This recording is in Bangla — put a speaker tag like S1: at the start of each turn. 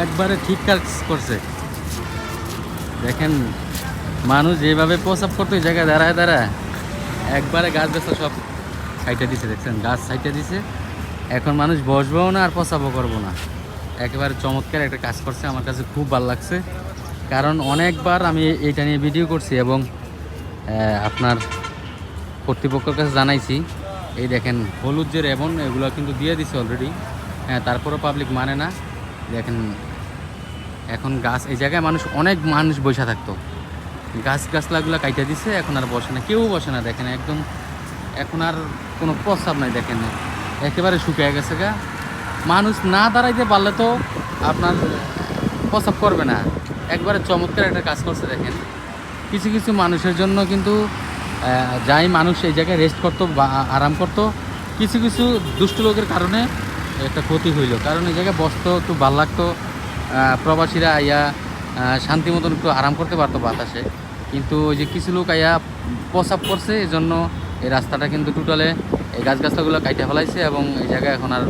S1: একবারে ঠিক কাজ করছে। দেখেন, মানুষ যেভাবে প্রসাব করতো ওই জায়গায় দাঁড়ায় দাঁড়ায়, একবারে গাছ গাছ সব সাইটে দিছে, দেখছেন? গাছ সাইটে দিছে। এখন মানুষ বসবেও না আর প্রসাবও করব না। একেবারে চমৎকার একটা কাজ করছে, আমার কাছে খুব ভালো লাগছে। কারণ অনেকবার আমি এইটা নিয়ে ভিডিও করছি এবং আপনার কর্তৃপক্ষের কাছে জানাইছি। এই দেখেন, হলুদ যে রেবন এগুলো কিন্তু দিয়ে দিছে অলরেডি হ্যাঁ তারপরেও পাবলিক মানে না। দেখেন, এখন গাছ, এই জায়গায় মানুষ, অনেক মানুষ বসে থাকতো। গাছ, গাছলাগুলো কাইটা দিছে, এখন আর বসে না, কেউ বসে না, দেখেন, একদম এখন আর কোনো প্রস্তাব নাই, দেখেন। একেবারে শুকিয়ে গেছে গা। মানুষ না দাঁড়াইতে পারলে তো আপনার প্রস্তাব করবে না। একবারে চমৎকার একটা কাজ করছে, দেখেন। কিছু কিছু মানুষের জন্য কিন্তু যাই মানুষ এই জায়গায় রেস্ট করতো বা আরাম করতো। কিছু কিছু দুষ্ট লোকের কারণে একটা ক্ষতি হইল। কারণ এই জায়গায় বসতো, একটু ভালো লাগতো প্রবাসীরা আইয়া শান্তি মতন একটু আরাম করতে পারতো বাতাসে। কিন্তু ওই যে কিছু লোক আইয়া প্রসাব করছে এই জন্য এই রাস্তাটা কিন্তু টোটালে এই গাছগাছাগুলো কাইটে ফেলাইছে এবং এই জায়গায় এখন আর